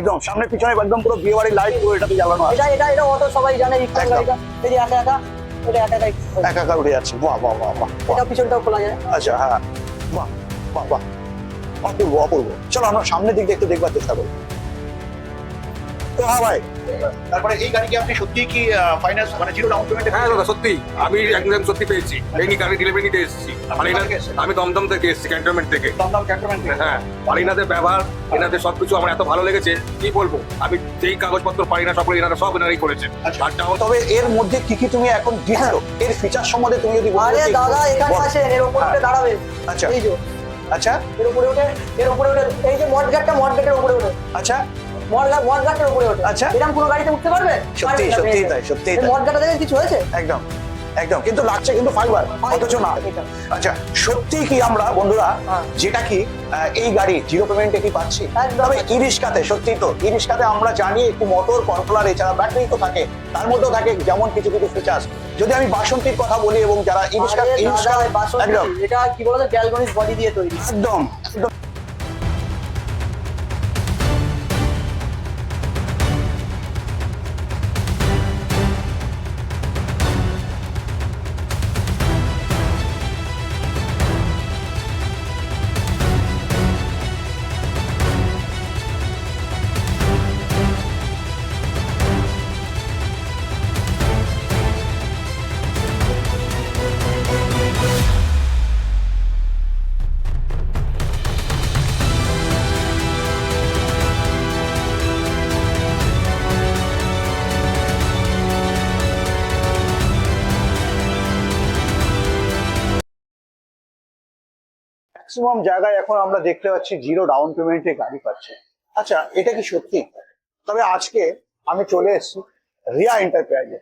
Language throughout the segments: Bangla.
একদম সামনে পিছনে একদম পুরো বিয়ে বাড়ির লাইট পুরো এটাতে জ্বালানো আছে। এটা এটা এটা অটো সবাই জানে রিক্সা গাড়িটা এই যে একা একা এটা একা একাই। একা একা উঠে যাচ্ছে। বাহ বাহ বাহ বাহ বাহ। এটা পিছনটাও খোলা যায়। আচ্ছা হ্যাঁ। বাহ বাহ বাহ। অপূর্ব অপূর্ব। চলো আমরা সামনের দিক দেখতে একটু দেখবার চেষ্টা করি। তো হ্যাঁ ভাই তারপরে এই গাড়ি কি আপনি সত্যি কি ফাইন্যান্স মানে জিরো ডাউন পেমেন্ট হ্যাঁ দাদা সত্যি। আমি একদম সত্যি পেয়েছি। এই গাড়ি ডেলিভারি নিতে এসেছি। এসেছেন? আমি দমদম থেকে এসেছি ক্যান্টনমেন্ট থেকে। দমদম ক্যান্টনমেন্ট থেকে। হ্যাঁ আর এনাদের ব্যবহার এনাদের সবকিছু আমার এত ভালো লেগেছে। কি বলব? আমি যেই কাগজপত্র পারি না সব এনারা সব এনারাই করেছেন। আচ্ছা। তবে এর মধ্যে কি কি তুমি এখন দিচ্ছো? এর ফিচার সম্বন্ধে তুমি যদি আরে দাদা এখানে। আসেন এর উপরে হ্যাঁ। দাঁড়াবে। আচ্ছা। এই যে। আচ্ছা। এর উপরে উঠে এর উপরে উঠে এই যে মড গার্ডটা মড গার্ডের উপরে উঠে। আচ্ছা। উপরে আচ্ছা। এরকম কোনো গাড়িতে উঠতে পারবে? সত্যি সত্যি তাই সত্যি তাই। মড গার্ডটা কিছু হয়েছে? একদম একদম। কিন্তু লাগছে কিন্তু ফাইবার অথচ না। আচ্ছা সত্যি কি আমরা বন্ধুরা হ্যাঁ। যেটা কি এই গাড়ি জিরো পেমেন্টে কি পাচ্ছি? তবে ই রিক্সাতে সত্যি তো ই রিক্সাতে আমরা জানি একটু মোটর কন্ট্রোলার এছাড়া ব্যাটারি তো থাকে। তার মধ্যেও থাকে যেমন কিছু কিছু ফিচার্স যদি আমি বাসন্তীর কথা বলি এবং যারা ই রিক্সা একদম। এটা কি বলতো বডি দিয়ে তৈরি। একদম একদম। ম্যাক্সিমাম জায়গায় এখন আমরা দেখতে পাচ্ছি জিরো ডাউন পেমেন্টে গাড়ি পাচ্ছে। আচ্ছা এটা কি সত্যি? তবে আজকে আমি চলে এসেছি রিয়া এন্টারপ্রাইজে।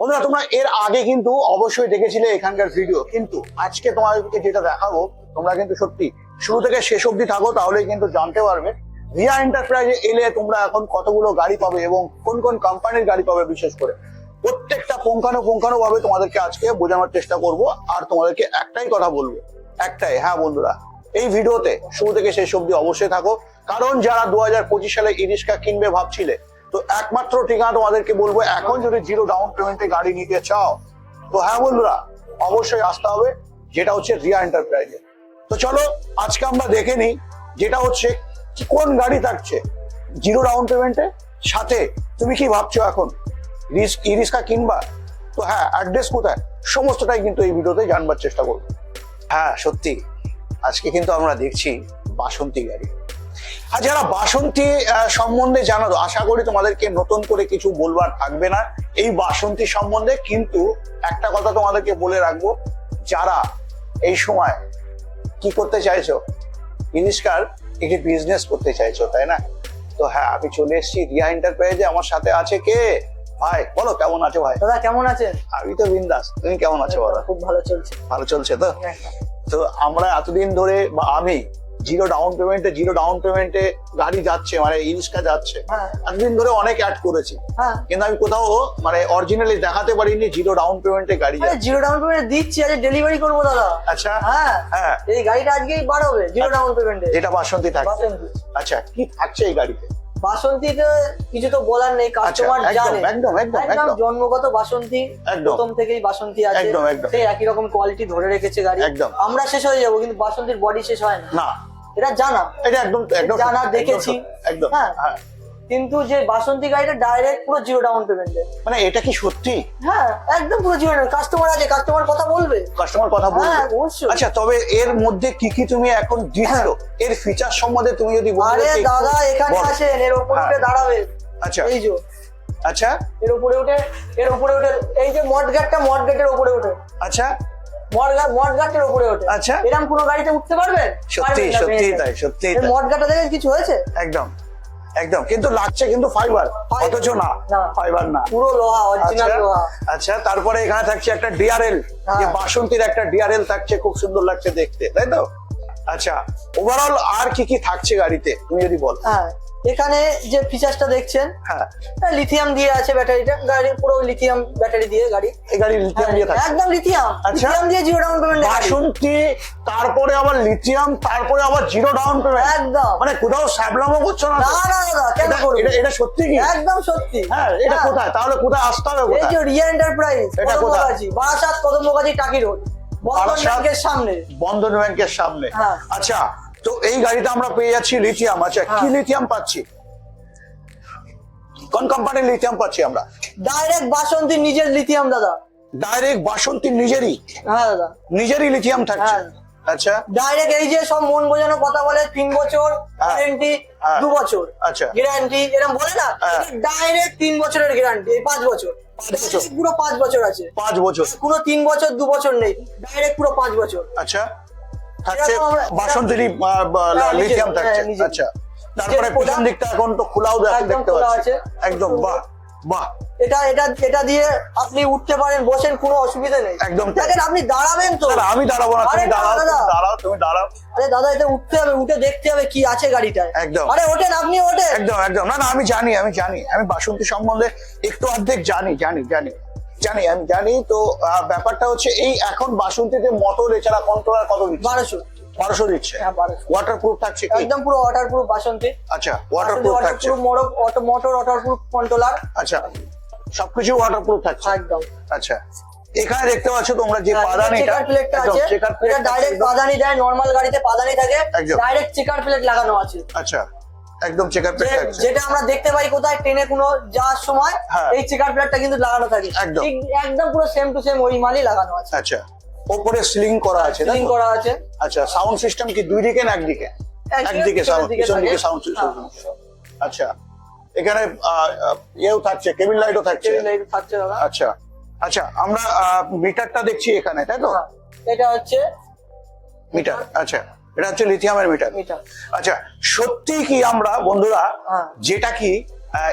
বন্ধুরা, তোমরা এর আগে কিন্তু অবশ্যই দেখেছিলে এখানকার ভিডিও কিন্তু আজকে তোমাদেরকে যেটা দেখাবো, তোমরা কিন্তু সত্যি শুরু থেকে শেষ অবধি থাকো, তাহলেই কিন্তু জানতে পারবে। রিয়া এন্টারপ্রাইজে এলে তোমরা এখন কতগুলো গাড়ি পাবে এবং কোন কোন কোম্পানির গাড়ি পাবে বিশেষ করে। প্রত্যেকটা পুঙ্খানো পুঙ্খানো ভাবে তোমাদেরকে আজকে বোঝানোর চেষ্টা করব, আর তোমাদেরকে একটাই কথা বলব একটাই হ্যাঁ বন্ধুরা, এই ভিডিওতে শুরু থেকে শেষ অবধি অবশ্যই থাকো। কারণ যারা দু হাজার পঁচিশ সালে ইরিস্কা কিনবে ভাবছিলে, তো একমাত্র ঠিকানা তোমাদেরকে বলব, এখন যদি জিরো ডাউন পেমেন্টে গাড়ি নিতে চাও, তো হ্যাঁ বন্ধুরা, অবশ্যই আসতে হবে, যেটা হচ্ছে রিয়া এন্টারপ্রাইজে। তো চলো, আজকে আমরা দেখে নিই যেটা হচ্ছে কোন গাড়ি থাকছে জিরো ডাউন পেমেন্টে। সাথে, তুমি কি ভাবছ এখন রিস্ক ই রিক্সা কিনবা? তো হ্যাঁ অ্যাড্রেস কোথায়? সমস্তটাই কিন্তু এই ভিডিওতে জানবার চেষ্টা করব। হ্যাঁ সত্যি। আজকে কিন্তু আমরা দেখছি বাসন্তী গাড়ি। আর যারা বাসন্তী সম্বন্ধে জানো আশা করি তোমাদেরকে নতুন করে কিছু বলবার থাকবে না। এই বাসন্তী সম্বন্ধে কিন্তু একটা কথা তোমাদেরকে বলে রাখব, যারা এই সময় কি করতে চাইছো? ইনিস্কার একটি বিজনেস করতে চাইছো, তাই না? তো হ্যাঁ আমি চলে এসেছি রিয়া এন্টারপ্রাইজে আমার সাথে আছে কে? ভাই বলো কেমন আছো ভাই? দাদা কেমন আছেন? আমি তো বিন্দাস। তুমি কেমন আছো বলো খুব ভালো চলছে। ভালো চলছে তো? তো আমরা এতদিন ধরে বা আমি জিরো ডাউন পেমেন্টে জিরো ডাউন পেমেন্টে গাড়ি যাচ্ছে মানে ইরিস্কা যাচ্ছে। হ্যাঁ। এতদিন ধরে অনেক অ্যাড করেছি। হ্যাঁ। কিন্তু আমি কোথাও মানে অরিজিনালি দেখাতে পারিনি জিরো ডাউন পেমেন্টে গাড়ি জিরো ডাউন পেমেন্ট দিচ্ছি আজ ডেলিভারি করব দাদা। আচ্ছা? হ্যাঁ। হ্যাঁ। এই গাড়িটা আজকেই বার হবে জিরো ডাউন পেমেন্টে যেটা বাসন্তী থাকে আচ্ছা কি থাকছে এই গাড়িতে? বাসন্তীতে কিছু তো বলার নেই কাস্টমার আচ্ছা, একদম, জানে। একদম, একদম, একদম। জন্মগত বাসন্তী। প্রথম থেকেই বাসন্তী আছে। একদম, একদম। সেই একই রকম কোয়ালিটি ধরে রেখেছে গাড়ি। একদম। আমরা শেষ হয়ে যাব কিন্তু বাসন্তীর বডি শেষ হয় না। না। এটা জানা। এটা একদম একদম জানা দেখেছি। একদম। হ্যাঁ। হ্যাঁ। কিন্তু যে বাসন্তী গাড়িটা ডাইরেক্ট পুরো জিরো ডাউন পেমেন্টে মানে এটা কি সত্যি? হ্যাঁ একদম পুরো জিরো ডাউন কাস্টমার আছে কাস্টমার কথা বলবে। কাস্টমার কথা বলবে। হ্যাঁ, আচ্ছা তবে এর মধ্যে কি কি তুমি এখন দিচ্ছ? এর ফিচার সম্বন্ধে তুমি যদি হ্যাঁ। আরে দাদা এখানে বলো। আসেন এর উপরে হ্যাঁ। উঠে দাঁড়াবে। আচ্ছা। এই যে। আচ্ছা। এর উপরে উঠে এর উপরে উঠে এই যে মড গার্ডটা মড গার্ডের উপরে উঠে আচ্ছা। মড গার্ড উপরে ওঠে। আচ্ছা। এরকম কোনো গাড়িতে উঠতে পারবেন? সত্যি সত্যি তাই সত্যি তাই। মড গার্ডটা দেখে কিছু হয়েছে? একদম। একদম। কিন্তু লাগছে কিন্তু ফাইবার অথচ না। ফাইবার না। পুরো লোহা অরিজিনাল আচ্ছা লোহা। আচ্ছা তারপরে এখানে থাকছে একটা ডিআরএল হ্যাঁ। যে বাসন্তীর একটা ডিআরএল থাকছে খুব সুন্দর লাগছে দেখতে তাই তো? আচ্ছা ওভারঅল আর কি কি থাকছে গাড়িতে? তুমি যদি বল। হ্যাঁ এখানে যে ফিচার্সটা দেখছেন হ্যাঁ। লিথিয়াম দিয়ে আছে ব্যাটারিটা। গাড়ি পুরো লিথিয়াম ব্যাটারি দিয়ে গাড়ি। এই গাড়ি লিথিয়াম দিয়ে থাকে একদম লিথিয়াম আচ্ছা। লিথিয়াম দিয়ে জিরো ডাউন পেমেন্ট বাসন্তী তারপরে আবার লিথিয়াম তারপরে আবার জিরো ডাউন পেমেন্ট একদম। মানে কোথাও স্যাবলামও করছ না না? না দাদা কেন এটা- এটা- এটা সত্যি কি? একদম সত্যি। হ্যাঁ এটা হ্যাঁ। কোথায়? তাহলে কোথায় আসতে হবে এই যে রিয়া এন্টারপ্রাইজ এটা কোথায়? বারাসাত কদমবাগাজি টাকি রোড বন্ধন ব্যাংকের সামনে। বন্ধন ব্যাংকের সামনে। হ্যাঁ। আচ্ছা তো এই গাড়িতে আমরা পেয়ে যাচ্ছি লিথিয়াম আচ্ছা কি হ্যাঁ। লিথিয়াম পাচ্ছি? কোন কোম্পানির লিথিয়াম পাচ্ছি আমরা? ডাইরেক্ট বাসন্তী নিজের লিথিয়াম দাদা। ডাইরেক্ট বাসন্তী নিজেরই? হ্যাঁ দাদা। নিজেরই লিথিয়াম থাকছে? হ্যাঁ। আচ্ছা। ডাইরেক্ট এই যে সব মন বোঝানো কথা বলে তিন বছর। গ্যারেন্টি হ্যাঁ। দু বছর। আচ্ছা। গ্যারান্টি এরকম বলে না। ডাইরেক্ট তিন বছরের গ্যারান্টি পাঁচ বছর। বছর। পুরো পাঁচ বছর আছে। পাঁচ বছর। কোনো তিন বছর দু বছর নেই। ডাইরেক্ট পুরো পাঁচ বছর। আচ্ছা। থাকছে বাসন্তীরই হ্যাঁ, লিথিয়াম থাকছে। হ্যাঁ, আচ্ছা তারপরে দিকটা এখন তো খোলাও দেখতে পাচ্ছি। একদম বাহ বাহ। এটা এটা এটা দিয়ে আপনি উঠতে পারেন বসেন কোনো অসুবিধা নেই। একদম দেখেন আপনি দাঁড়াবেন তো। আমি দাঁড়াবো না তুমি দাঁড়াও তুমি দাঁড়াও তুমি দাঁড়াও। আরে দাদা এটা উঠতে হবে উঠে দেখতে হবে কি আছে গাড়িটায়। একদম। আরে ওঠেন আপনি ওঠেন। একদম একদম। না না আমি জানি আমি জানি আমি বাসন্তী সম্বন্ধে একটু অর্ধেক জানি জানি জানি। জানি আমি জানি তো ব্যাপারটা হচ্ছে এই এখন বাসন্তীতে মোটর এছাড়া কন্ট্রোলার কত দিচ্ছে? বারোশো। বারোশো দিচ্ছে? হ্যাঁ, 1200 ওয়াটার প্রুফ থাকছে একদম পুরো ওয়াটার প্রুফ বাসন্তী। আচ্ছা ওয়াটার প্রুফ থাকছে। Motor waterproof controller. আচ্ছা সবকিছু ওয়াটার প্রুফ থাকছে। একদম। আচ্ছা এখানে দেখতে পাচ্ছ তোমরা যে পাদানিটা চেকার প্লেটটা আছে। এটা ডাইরেক্ট পাদানি দেয় নরমাল গাড়িতে পাদানি থাকে। ডাইরেক্ট চেকার প্লেট লাগানো আছে। আচ্ছা। একদম চেকার প্লেট থাকছে। যেটা আমরা দেখতে পাই কোথায় ট্রেনে কোনো যাওয়ার সময় হ্যাঁ। এই চেকার প্লেটটা কিন্তু লাগানো থাকে। একদম। একদম পুরো সেম টু সেম ওই মালই লাগানো আছে। আচ্ছা ওপরে সিলিং করা আছে সিলিং করা আছে। আচ্ছা সাউন্ড সিস্টেম কি দুই দিকে না একদিকে? একদিকে, সাউন্ড পিছন দিকে সাউন্ড সিস্টেম হ্যাঁ। আচ্ছা এখানে ইয়েও থাকছে কেবিন লাইটও থাকছে। Tail light থাকছে দাদা। আচ্ছা আচ্ছা আমরা মিটারটা দেখছি এখানে তাই তো? হ্যাঁ। এটা হচ্ছে মিটার আচ্ছা। এটা হচ্ছে লিথিয়ামের মিটার আচ্ছা সত্যি কি আমরা বন্ধুরা হ্যাঁ। যেটা কি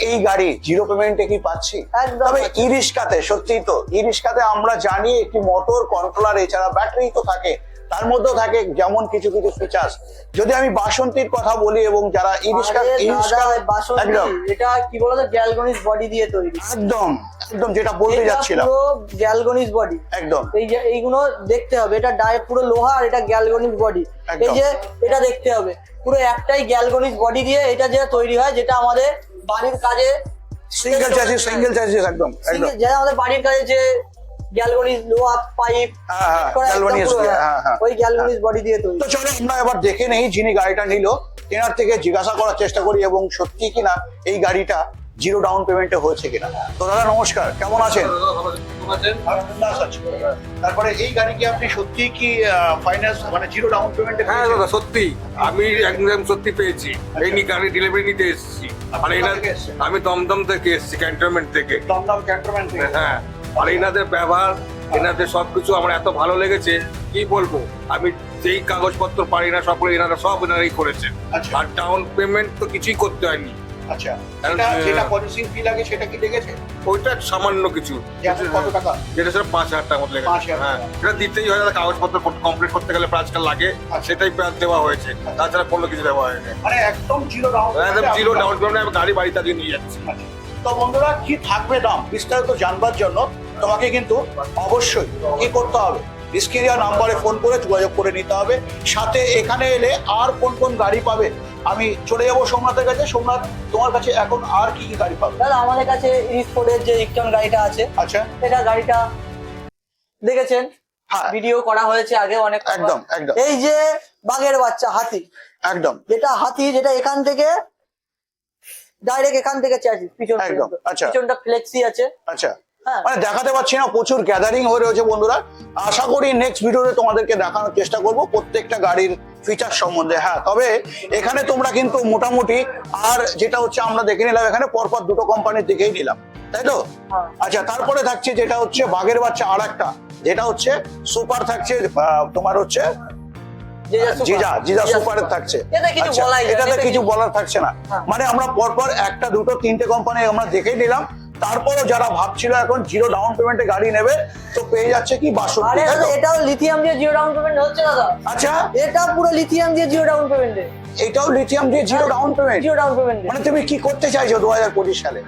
এই গাড়ি জিরো পেমেন্টে কি পাচ্ছি? তবে ইরিশকাতে ই রিক্সাতে সত্যি তো ই রিক্সাতে আমরা জানি একটি মোটর কন্ট্রোলার এছাড়া ব্যাটারি তো থাকে। তার মধ্যেও থাকে যেমন কিছু কিছু ফিচার্স যদি আমি বাসন্তীর কথা বলি এবং যারা ই রিক্সা আরে ই রিক্সা দাদা, বাসন্তী, একদম। এটা কি বলতো গ্যালগনিস বডি দিয়ে তৈরি। একদম একদম যেটা বলতে যাচ্ছিলাম। পুরো গ্যালগনিস বডি একদম। এই যে এইগুলো দেখতে হবে এটা ডাইরেক্ট পুরো লোহা আর এটা গ্যালগনিস বডি। এই যে এটা দেখতে হবে। পুরো একটাই গ্যালগনিস বডি দিয়ে এটা যেটা তৈরি হয় যেটা আমাদের বাড়ির কাজে সিঙ্গেল চার্জেস সিঙ্গেল চার্জেস একদম একদম। যেটা আমাদের বাড়ির কাজে যে গ্যালগনিস লোহা পাইপ হ্যাঁ, হ্যাঁ, হ্যাঁ, হ্যাঁ। ওই গ্যালগনিস বডি দিয়ে তৈরি। তো চলো আমরা এবার দেখে নেই যিনি গাড়িটা নিল তেনার থেকে জিজ্ঞাসা করার চেষ্টা করি এবং সত্যি কিনা এই গাড়িটা জিরো ডাউন পেমেন্টে হয়েছে কিনা। তো দাদা নমস্কার কেমন আছেন? তারপরে এই গাড়ি কি আপনি সত্যি কি ফাইন্যান্স মানে জিরো ডাউন পেমেন্টে হ্যাঁ দাদা সত্যি। আমি একদম সত্যি পেয়েছি। এই নিয়ে গাড়ি ডেলিভারি নিতে এসেছি। এসেছেন? আমি দমদম থেকে এসেছি ক্যান্টনমেন্ট থেকে। দমদম ক্যান্টনমেন্ট থেকে। হ্যাঁ। আর এনাদের ব্যবহার এনাদের সবকিছু আমার এত ভালো লেগেছে কি বলব? আমি যেই কাগজপত্র পারি না সবগুলো এনারা সব এনারাই করেছেন আচ্ছা। আর ডাউন পেমেন্ট তো কিছুই করতে হয়নি। আচ্ছা। যেটা আহ, ফি লাগে সেটা কি লেগেছে? ওইটা সামান্য কিছু। কত টাকা? যেটা সেটা পাঁচ হাজার টাকা মতো লেগেছে। হ্যাঁ। এটা দিতেই হয় কাগজপত্র কমপ্লিট করতে গেলে আজকাল লাগে। আচ্ছা। সেটাই দেওয়া হয়েছে। তাছাড়া কোনো কিছু দেওয়া হয়নি। মানে একদম জিরো ডাউন একদম জিরো ডাউন পেমেন্ট আমি গাড়ি বাড়িতে আজকে নিয়ে যাচ্ছি। তো বন্ধুরা কি থাকবে দাম? বিস্তারিত জানবার জন্য তোমাকে কিন্তু অবশ্যই কি করতে হবে? স্ক্রিয়া নাম্বারে ফোন করে যোগাযোগ করে নিতে হবে। সাথে এখানে এলে আর কোন কোন গাড়ি পাবে? আমি চলে যাব সোমনাথের কাছে। সোমনাথ তোমার কাছে এখন আর কি কি গাড়ি পাবে? দাদা আমাদের কাছে ইস্পোর্টের যে ইকটন গাড়িটা আছে আচ্ছা। এটা গাড়িটা দেখেছেন? হ্যাঁ। ভিডিও করা হয়েছে আগে অনেক একদম, একদম। এই যে বাঘের বাচ্চা হাতি। একদম। যেটা হাতি যেটা এখান থেকে ডাইরেক্ট এখান থেকে চার্জি পিছন একদম, আচ্ছা। পিছনটা ফ্লেক্সি আছে। আচ্ছা। হ্যাঁ। মানে দেখাতে পাচ্ছি না প্রচুর গ্যাদারিং হয়ে রয়েছে বন্ধুরা। আশা করি নেক্সট ভিডিওতে তোমাদেরকে দেখানোর চেষ্টা করব প্রত্যেকটা গাড়ির ফিচার সম্বন্ধে। হ্যাঁ তবে এখানে তোমরা কিন্তু মোটামুটি আর যেটা হচ্ছে আমরা দেখে নিলাম এখানে পরপর দুটো কোম্পানির দিকেই নিলাম। তাই তো? হ্যাঁ। আচ্ছা তারপরে থাকছে যেটা হচ্ছে বাঘের বাচ্চা আর একটা যেটা হচ্ছে সুপার থাকছে তোমার হচ্ছে জিজা সুপার। জিজা জিজা জিজা সুপারের থাকছে। কিছু বলাই এটাতে কিছু কিছু- বলার থাকছে না। হ্যাঁ। মানে আমরা পরপর একটা দুটো তিনটে কোম্পানি আমরা দেখেই নিলাম। তারপরও যারা ভাবছিল এখন জিরো ডাউন পেমেন্টে গাড়ি নেবে তো পেয়ে যাচ্ছে কি বাষট্টি আরে এটাও লিথিয়াম দিয়ে জিরো ডাউন পেমেন্ট হচ্ছে দাদা। আচ্ছা? এটা পুরো লিথিয়াম দিয়ে জিরো ডাউন পেমেন্টে এটাও লিথিয়াম দিয়ে zero down payment zero down payment মানে তুমি কি করতে চাইছো দু হাজার পঁচিশ সালে?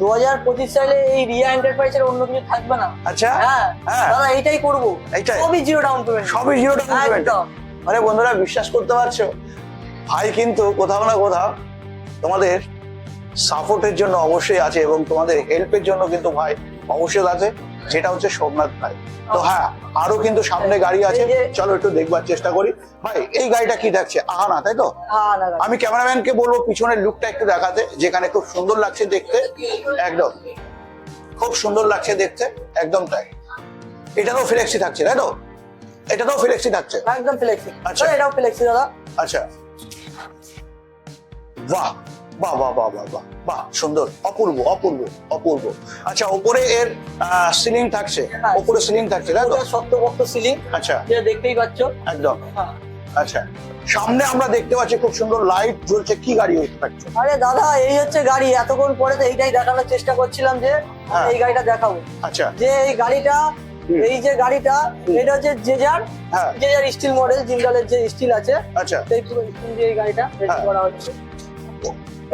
দু হাজার পঁচিশ সালে এই রিয়া এন্টারপ্রাইজের অন্য কিছু থাকবে না। আচ্ছা? হ্যাঁ হ্যাঁ। দাদা এইটাই করব। এইটাই? সবই জিরো ডাউন পেমেন্ট সবই জিরো ডাউন পেমেন্ট মানে বন্ধুরা বিশ্বাস করতে পারছ? ভাই কিন্তু কোথাও না কোথাও তোমাদের সাপোর্টের জন্য অবশ্যই আছে এবং তোমাদের হেল্পের জন্য কিন্তু ভাই অবশ্যই আছে যেটা হচ্ছে সোমনাথ ভাই। তো হ্যাঁ আরও কিন্তু সামনে গাড়ি আছে চলো একটু দেখবার চেষ্টা করি। ভাই এই গাড়িটা কি দেখছে? আহানা তাই তো? হ্যাঁ। আমি ক্যামেরাম্যানকে বলব পিছনের লুকটা একটু দেখাতে যেখানে খুব সুন্দর লাগছে দেখতে। একদম। খুব সুন্দর লাগছে দেখতে একদম তাই। এটাতেও ফ্লেক্সি থাকছে তাই তো? এটাতেও ফ্লেক্সি থাকছে? একদম ফ্লেক্সি আচ্ছা। আচ্ছা এটাও ফ্লেক্সি দাদা। আচ্ছা। বাহ! বাহ বাহ বাহ বাহ বাহ বাহ সুন্দর অপূর্ব অপূর্ব অপূর্ব। আচ্ছা ওপরে এর সিলিং থাকছে। হ্যাঁ। ওপরে সিলিং থাকছে তাই তো? সিলিং আচ্ছা। যেটা দেখতেই পাচ্ছ। একদম। হ্যাঁ। আচ্ছা সামনে আমরা দেখতে পাচ্ছি খুব সুন্দর লাইট জ্বলছে কি গাড়ি হইতে থাকছে আরে দাদা এই হচ্ছে গাড়ি এতক্ষণ পরে তো এইটাই দেখানোর চেষ্টা করছিলাম যে হ্যাঁ। এই গাড়িটা দেখাবো। আচ্ছা। যে এই গাড়িটা এই যে গাড়িটা এটা হচ্ছে জেজার জেজার স্টিল মডেল জিন্দালের যে স্টিল আছে আচ্ছা। সেই পুরো স্টিল দিয়ে এই গাড়িটা রেডি। করা হচ্ছে।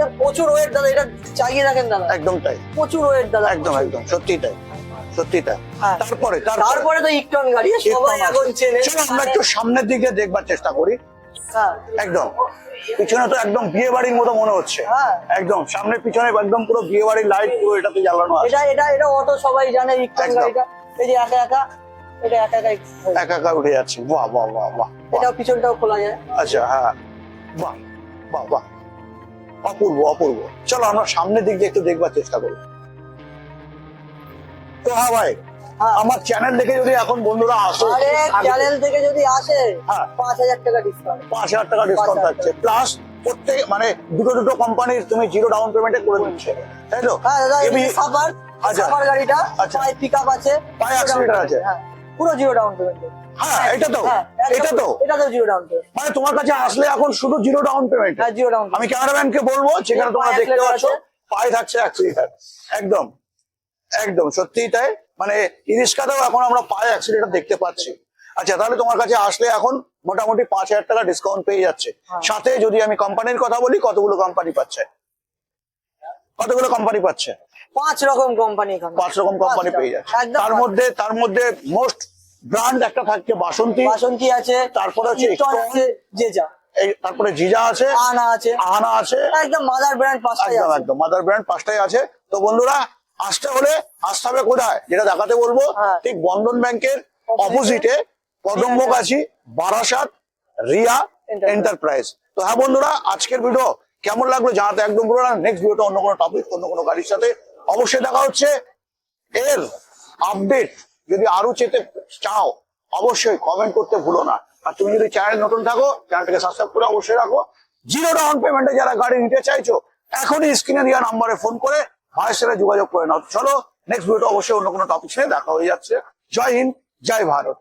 এটা প্রচুর ওয়েট দাদা এটা চাইয়ে রাখেন দাদা। একদম তাই। প্রচুর ওয়েট দাদা। একদম একদম সত্যি তাই সত্যি তাই। হ্যাঁ। তারপরে তারপরে। তো ইকটন গাড়ি সবাই এখন চেনে। চলো আমরা একটু সামনের দিকে দেখবার চেষ্টা করি। হ্যাঁ। একদম। পিছনে তো একদম বিয়ে বাড়ির মতো মনে হচ্ছে। হ্যাঁ। একদম সামনে পিছনে একদম পুরো বিয়ে বাড়ির লাইট পুরো এটাতে জ্বালানো আছে। এটা এটা এটা অটো সবাই জানে ইকটন গাড়িটা। এই যে একা একা এটা একা একা একা একা উঠে যাচ্ছে। বাহ বাহ বাহ বাহ বাহ। এটা পিছনটাও খোলা যায়। আচ্ছা হ্যাঁ। বাহ বাহ বাহ। অপূর্ব অপূর্ব চলো আমরা সামনের দিক দিয়ে একটু দেখবার চেষ্টা করি তো হ্যাঁ ভাই হ্যাঁ। আমার চ্যানেল দেখে যদি এখন বন্ধুরা আসে চ্যানেল থেকে যদি আসে হ্যাঁ। পাঁচ হাজার টাকা ডিসকাউন্ট পাঁচ হাজার টাকা ডিসকাউন্ট থাকছে প্লাস প্রত্যেক মানে দুটো দুটো কোম্পানির তুমি জিরো ডাউন পেমেন্টে করে দিচ্ছে তাই তো হ্যাঁ দাদা এই এবি- সাফার আচ্ছা। সাফার গাড়িটা আচ্ছা। পায়ে পিক আপ আছে পায়ে accelerator আছে। হ্যাঁ পুরো জিরো ডাউন পেমেন্ট হ্যাঁ এটা তো হ্যাঁ এটা তো এটা তো জিরো ডাউন পেমেন্ট মানে তোমার কাছে আসলে এখন শুধু জিরো ডাউন পেমেন্ট হ্যাঁ জিরো ডাউন আমি বলব তোমরা দেখতে পাচ্ছ। পায়ে থাকছে একদম একদম সত্যিই তাই? মানে এখন আমরা পায়ে দেখতে পাচ্ছি। আচ্ছা তাহলে তোমার কাছে আসলে এখন মোটামুটি পাঁচ হাজার টাকা ডিসকাউন্ট পেয়ে যাচ্ছে। হ্যাঁ। সাথে যদি আমি কোম্পানির কথা বলি কতগুলো কোম্পানি পাচ্ছে? কতগুলো কোম্পানি পাচ্ছে? পাঁচ রকম কোম্পানি পাঁচ রকম কোম্পানি পেয়ে যাচ্ছে। তার মধ্যে তার মধ্যে মোস্ট ব্র্যান্ড একটা থাকছে বাসন্তী। বাসন্তী আছে তারপরে হচ্ছে আছে যে যা। তারপরে জিজা আছে আনা আছে। আনা আছে। একদম মাদার ব্র্যান্ড পাঁচটাই একদম একদম মাদার ব্র্যান্ড পাঁচটাই আছে। তো বন্ধুরা আসতে হলে আসতে হবে কোথায়? যেটা দেখাতে বলব হ্যাঁ। ঠিক বন্ধন ব্যাংকের অপোজিটে কদম্বগাছি বারাসাত রিয়া এন্টারপ্রাইজ তো হ্যাঁ বন্ধুরা আজকের ভিডিও কেমন লাগল জানাতে একদম পুরো নেক্সট ভিডিওতে অন্য কোনো টপিক অন্য কোনো গাড়ির সাথে অবশ্যই দেখা হচ্ছে। এর আপডেট যদি আরও চেতে চাও, অবশ্যই কমেন্ট করতে ভুলো না। আর তুমি যদি চ্যানেল নতুন থাকো চ্যানেলটাকে সাবস্ক্রাইব করে অবশ্যই রাখো। জিরো ডাউন পেমেন্টে যারা গাড়ি নিতে চাইছো, এখনই স্ক্রিনে দেওয়া নাম্বারে ফোন করে ভাইয়ের সাথে যোগাযোগ করে নাও। চলো নেক্সট ভিডিওতে অবশ্যই অন্য কোনো টপিক দেখা হয়ে যাচ্ছে। জয় হিন্দ, জয় ভারত।